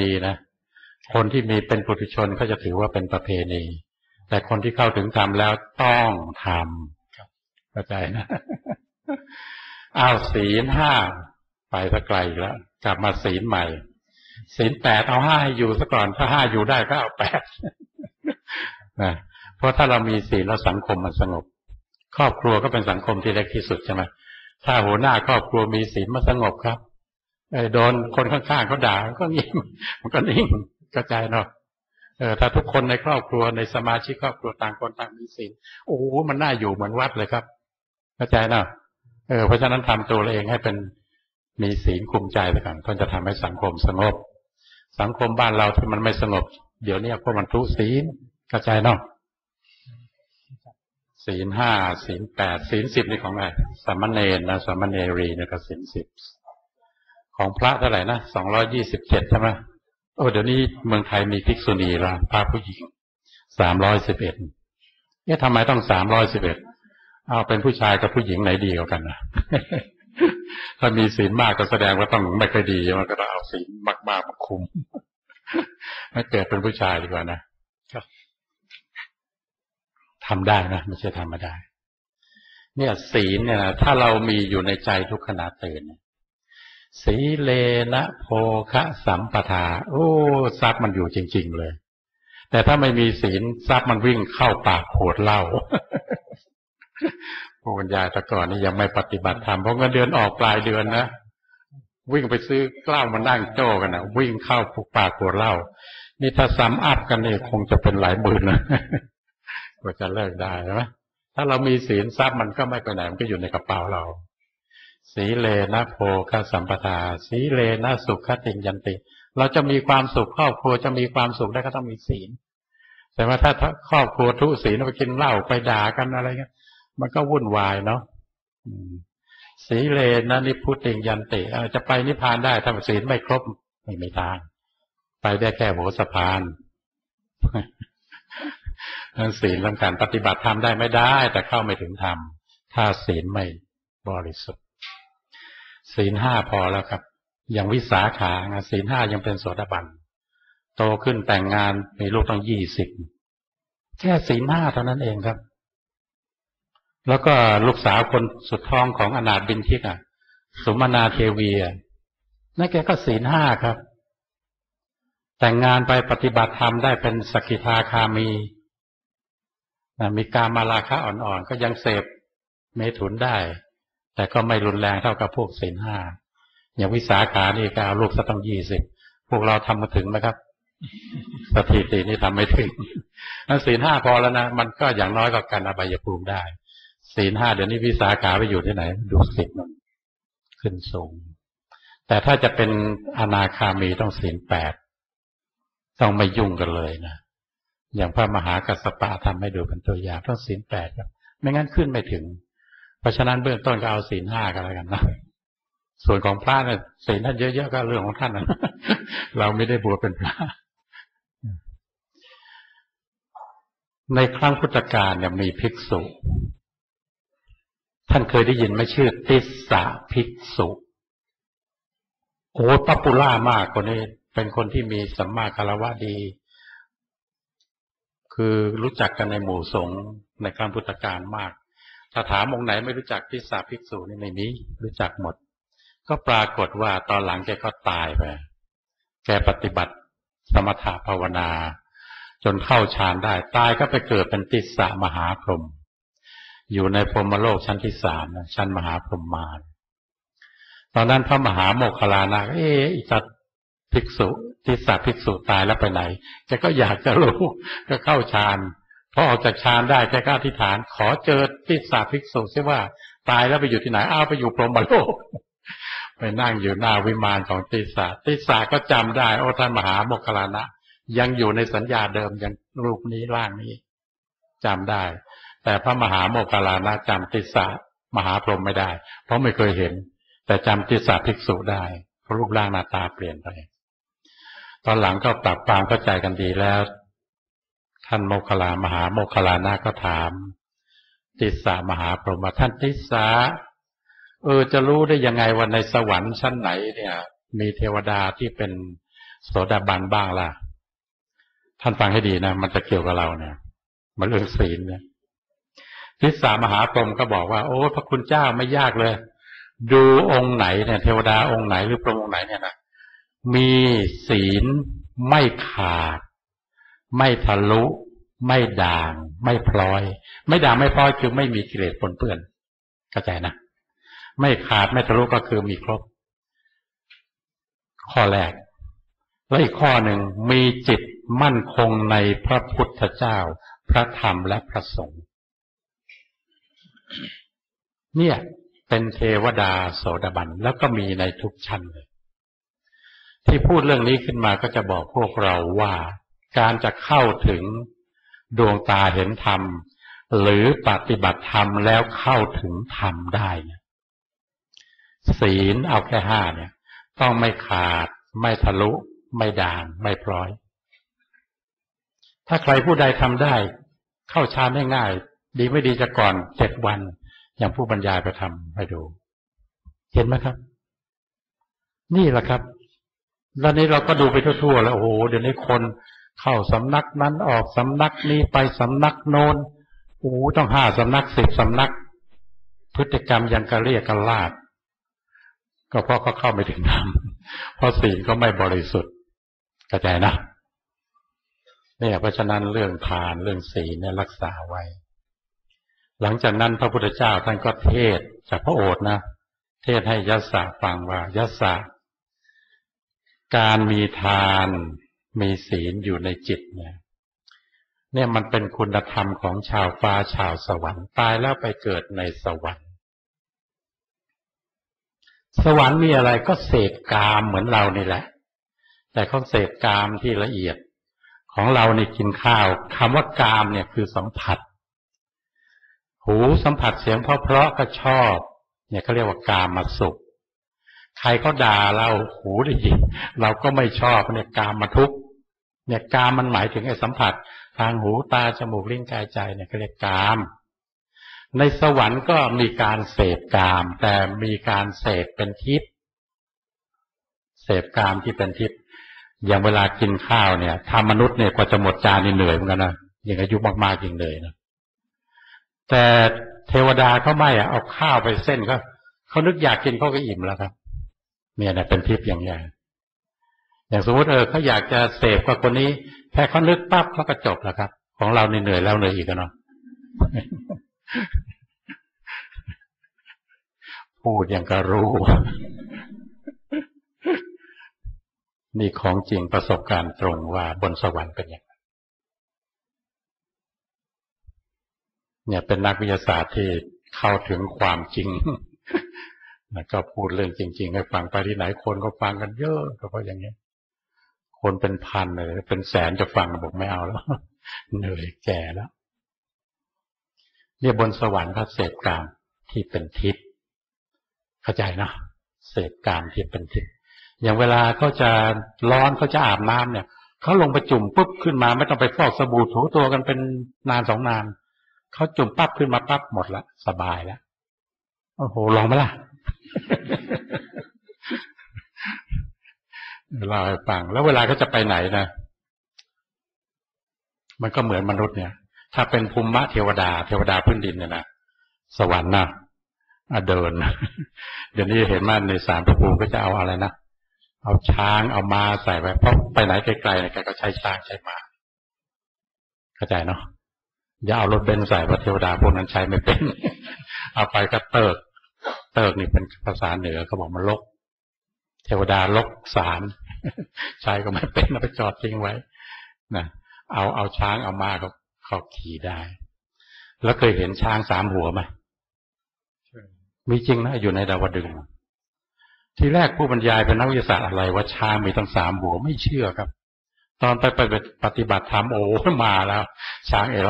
ณีนะ คนที่มีเป็นปุถุชนก็จะถือว่าเป็นประเพณี แต่คนที่เข้าถึงธรรมแล้วต้องทำเข้าใจนะอ้าวศีลห้าไปสักไกลอีกแล้วกลับมาศีลใหม่ศีลแปดเอาห้าให้อยู่ซะก่อน ถ้าห้าอยู่ได้ก็เอาแปดนะเพราะถ้าเรามีศีลแล้วสังคมมันสงบ ครอบครัวก็เป็นสังคมที่เล็กที่สุดใช่ไหมถ้าหัวหน้าครอบครัวมีศีลมันสงบครับไอ้ โดนคนข้างๆเขาด่ามันก็เงียบมันก็นิ่งกระจายเนาะเออถ้าทุกคนในครอบครัวในสมาชิกครอบครัวต่างคนต่างมีศีลโอ้โหมันน่าอยู่เหมือนวัดเลยครับกระจายเนาะเออเพราะฉะนั้นทำตัวเองให้เป็นมีศีลคุมใจไปก่อนก็จะทำให้สังคมสงบ สังคมบ้านเราที่มันไม่สงบ เดี๋ยวนี้พวกมันทุศีลกระจายเนาะศีลห้าศีลแปดศีลสิบนี่ของอะไรสามเณรนะสามเณรีนี่ยก็ศีลสิบ ของพระเท่าไหร่นะสองร้อยี่สิบเจ็ดใช่ไหมโอ้เดี๋ยวนี้เมืองไทยมีภิกษุณีละพระผู้หญิงสามร้อยสิบเอ็ดเนี่ยทำไมต้องสามร้อยสิบเอ็ดเอาเป็นผู้ชายกับผู้หญิงไหนดีกว่ากันนะถ้ามีศีลมากก็แสดงว่าต้องไม่ค่อยดีมันก็ต้องเอาศีลมากๆมาคุมไม่เกิดเป็นผู้ชายดีกว่านะทำได้นะไม่ใช่ทำไม่ได้ เนี่ยศีลเนี่ยถ้าเรามีอยู่ในใจทุกขณะตื่น สีเลนะโภคะสัมปทา โอ้ทรัพย์มันอยู่จริง ๆ เลย แต่ถ้าไม่มีศีลทรัพย์มันวิ่งเข้าปากขวดเหล้าพวกบรรยายแต่ก่อนนี่ยังไม่ปฏิบัติธรรมเพราะเงินเดือนออกปลายเดือนนะวิ่งไปซื้อกล้ามานั่งโจ้กันนะวิ่งเข้าผูกปากขวดเหล้านี่ถ้าซ้ำอัพกันนี่คงจะเป็นหลายหมื่นนะกว่าจะเลิกได้ใช่ไหมถ้าเรามีศีลทรัพย์มันก็ไม่ไปไหนมันก็อยู่ในกระเป๋าเรา สีเลนะโพคสัมปทา สีเลนะสุขติยันติ เราจะมีความสุขครอบครัวจะมีความสุขได้ก็ต้องมีศีล แต่ว่าถ้าครอบครัวทุศีลไปกินเหล้าไปด่ากันอะไรเงี้ยมันก็วุ่นวายเนาะสีเลนะนิพุติยันติจะไปนิพพานได้ถ้าศีลไม่ครบไม่มีทาง ไปได้แค่โหสะพานนั้นศีลสำคัญปฏิบัติธรรมได้ไม่ได้ แต่เข้าไม่ถึงธรรมถ้าศีลไม่บริสุทธิ์ ศีลห้าพอแล้วครับ อย่างวิสาขาศีลห้ายังเป็นโสดาบันโตขึ้นแต่งงานมีลูกต้องยี่สิบแค่ศีลห้าเท่านั้นเองครับ แล้วก็ลูกสาวคนสุดท้องของอนาถบินทิกอะสุมานาเทวีนั่นแกก็ศีลห้าครับ แต่งงานไปปฏิบัติธรรมได้เป็นสกิทาคามีมีการมาราคะอ่อนๆ ก็ยังเสพเมถุนได้ แต่ก็ไม่รุนแรงเท่ากับพวกศีลห้าอย่างวิสาขานี่ก็เอาลูกสักต้องยี่สิบพวกเราทำมาถึงไหมครับสถิตินี่ทำไม่ถึงนั้นศีลห้าพอแล้วนะมันก็อย่างน้อยก็กันอบายภูมิได้ศีลห้าเดี๋ยวนี้วิสาขาไปอยู่ที่ไหน ดูสิบมันขึ้นสูง แต่ถ้าจะเป็นอนาคามีต้องศีลแปดต้องไม่ยุ่งกันเลยนะอย่างพระมหากัสสปะทำให้ดูเป็นตัวอย่างต้องศีลแปดครับ ไม่งั้นขึ้นไม่ถึง เพราะฉะนั้นเบื้องต้นก็เอาศีลห้ากันแล้วกันนะส่วนของพระเนี่ยศีลท่านเยอะๆก็เรื่องของท่านนะเราไม่ได้บวชเป็นพระในครั้งพุทธกาลเนี่ยมีภิกษุ ท่านเคยได้ยินไหมชื่อ ติสสะภิกษุ โอ้ป๊อปปูล่ามากคนนี้เป็นคนที่มีสัมมาคารวะดี คือรู้จักกันในหมู่สงฆ์ในครั้งพุทธกาลมาก ถ้าถามองค์ไหนไม่รู้จักพิสาภิกษุนี่ในนี้รู้จักหมด ก็ปรากฏว่าตอนหลังแกก็ตายไป แกปฏิบัติสมถะภาวนา จนเข้าฌานได้ ตายก็ไปเกิดเป็นติสสะมหาพรหมอยู่ในพรหมโลกชั้นที่สามชั้นมหาพรหมมารตอนนั้นพระมหาโมคคลานะเอ๊ะจัดภิกษุทิสาภิกษุตายแล้วไปไหนแกก็อยากจะรู้ก็เข้าฌาน พอออกจากฌานได้แกก็อธิษฐาน ขอเจอทิสาภิกษุซิว่า ตายแล้วไปอยู่ที่ไหนอ้าวไปอยู่พรหมโลกไปนั่งอยู่หน้าวิมานของติสาติสาก็จำได้ โอ้ท่านมหาโมคคลานะ ยังอยู่ในสัญญาเดิมยังรูปนี้ร่างนี้จำได้ แต่พระมหาโมคคลานะจำติสามหาพรหมไม่ได้ เพราะไม่เคยเห็น แต่จำติสาภิกษุได้เพราะรูปร่างหน้าตาเปลี่ยนไป ตอนหลังก็ปรับความเข้าใจกันดีแล้ว ท่านโมคลามหาโมคลานาก็ถาม ติสามหาพรหมท่านติสาเออจะรู้ได้ยังไงวันในสวรรค์ชั้นไหนเนี่ย มีเทวดาที่เป็นโสดาบันบ้างล่ะ ท่านฟังให้ดีนะ มันจะเกี่ยวกับเราเนี่ยมันเรื่องศีลเนี่ยทิสามหาพรหมก็บอกว่า โอ้พระคุณเจ้าไม่ยากเลย ดูองค์ไหนเนี่ยเทวดาองค์ไหนหรือพระองค์ไหนเนี่ยนะมีศีลไม่ขาด ไม่ทะลุ ไม่ด่าง ไม่พลอย ไม่ด่างไม่พลอยคือไม่มีกิเลสปนเปื้อนเข้าใจนะ ไม่ขาดไม่ทะลุก็คือมีครบ ข้อแรก และอีกข้อหนึ่งมีจิตมั่นคงในพระพุทธเจ้า พระธรรมและพระสงฆ์เนี่ยเป็นเทวดาโสดาบันแล้วก็มีในทุกชั้นเลย ที่พูดเรื่องนี้ขึ้นมาก็จะบอกพวกเราว่า การจะเข้าถึงดวงตาเห็นธรรม หรือปฏิบัติธรรมแล้วเข้าถึงธรรมได้เนี่ยศีลเอาแค่ห้าเนี่ย ต้องไม่ขาด ไม่ทะลุ ไม่ด่าง ไม่พร้อย ถ้าใครผู้ใดทำได้ เข้าฌานได้ง่าย ดีไม่ดีจะก่อนเจ็ดวัน อย่างผู้บรรยายไปทำให้ดู เห็นไหมครับ นี่แหละครับแล้วนี้เราก็ดูไปทั่วๆแล้วโอ้โหเดี๋ยวนี้คน เข้าสำนักนั้นออกสำนักนี้ไปสำนักโน้นโอ้ต้องห้าสำนักสิบสำนัก พฤติกรรมยังกระเรียกกระลาด ก็เพราะเขาเข้าไม่ถึงธรรมเพราะศีลก็ไม่บริสุทธิ์กระจายนะเนี่ยเพราะฉะนั้นเรื่องทานเรื่องศีลเนี่ยรักษาไว้ หลังจากนั้นพระพุทธเจ้าท่านก็เทศจากพระโอษฐ์นะ เทศให้ยัสสะฟังว่ายัสสะการมีทาน มีศีลอยู่ในจิตเนี่ยเนี่ยมันเป็นคุณธรรมของชาวฟ้าชาวสวรรค์ตายแล้วไปเกิดในสวรรค์ สวรรค์มีอะไรก็เสกกามเหมือนเรานี่แหละ แต่เขาเสกกามที่ละเอียด ของเราในกินข้าวคำว่ากามเนี่ยคือสัมผัส หูสัมผัสเสียงเพราะๆก็ชอบ เนี่ยเขาเรียกว่ากามมาสุข ใครเขาด่าเราหูได้ยินเราก็ไม่ชอบเนี่ยกามมาทุกเนี่ยกามมันหมายถึงไอ้สัมผัส ทางหูตาจมูกลิ้นกายใจเนี่ยเขาเรียกกาม ในสวรรค์ก็มีการเสพกาม แต่มีการเสพเป็นทิพย์เสพกามที่เป็นทิพย์อย่างเวลากินข้าวเนี่ยทำมนุษย์เนี่ยกว่าจะหมดจานนี่เหนื่อยเหมือนกันนะอย่างอายุมากๆยิ่งเหนื่อยนะแต่เทวดาเขาไม่อะเอาข้าวไปเส้นก็เขานึกอยากกินเขาก็อิ่มแล้วครับ เนี่ยนะเป็นทิพย์อย่างใหญ่อย่างสมมติเออเขาอยากจะเสพกับคนนี้ แค่เขานึกปั๊บเขาก็จบแล้วครับ ของเราเหนื่อยแล้วเหนื่อยอีกเนาะพูดอยังก็รู้ นี่ของจริงประสบการณ์ตรงว่าบนสวรรค์เป็นอย่างไรเนี่ยเป็นนักวิทยาศาสตร์ที่เข้าถึงความจริง นะก็พูดเรื่องจริง ๆ ให้ฟังไปที่ไหนคนก็ฟังกันเยอะก็เพราะอย่างนี้ย คนเป็นพันเลยเป็นแสนจะฟังบอกไม่เอาแล้วเหนื่อยแก่แล้วเนี่ยบนสวรรค์เขาเสพกามที่เป็นทิพย์เข้าใจนะเสพกามที่เป็นทิพย์อย่างเวลาเขาจะร้อนเขาจะอาบน้ำเนี่ยเขาลงไปจุ่มปุ๊บขึ้นมา ไม่ต้องไปฟอกสบู่ถูตัวกันเป็นนานสองนานเขาจุ่มปั๊บขึ้นมาปั๊บหมดละสบายแล้วโอ้โหลองไหมล่ะ เล่าให้ฟัง แล้วเวลาเขาจะไปไหนนะ มันก็เหมือนมนุษย์เนี่ย ถ้าเป็นภูมิเทวดา เทวดาพื้นดินเนี่ยนะ สวรรค์นะเดิน เดี๋ยวนี้เห็นมาในสารพระภูมิก็จะเอาอะไรนะ เอาช้างเอามาใส่ไว้ เพราะไปไหนไกลๆเนี่ยก็ใช้ช้างใช้มาเข้าใจเนาะอย่าเอารถเบนซ์ใส่เพราะเทวดาพวกนั้นใช้ไม่เป็น เอาไปก็เติก เติกนี่เป็นภาษาเหนือเขาบอกมันลก เทวดาลกสารใช้ก็ไม่เป็นเอาไปจอดทิ้งไว้นะเอาเอาช้างเอามาก็เขาขี่ได้ แล้วเคยเห็นช้างสามหัวไหมมีจริงนะอยู่ในดาวดึงทีแรกผู้บรรยายเป็นนักวิทยาศาสตร์อะไรว่าช้างมีตั้งสามหัวไม่เชื่อครับ ตอนไปไปปฏิบัติธรรมโอ้มาแล้ว ช้างเอรา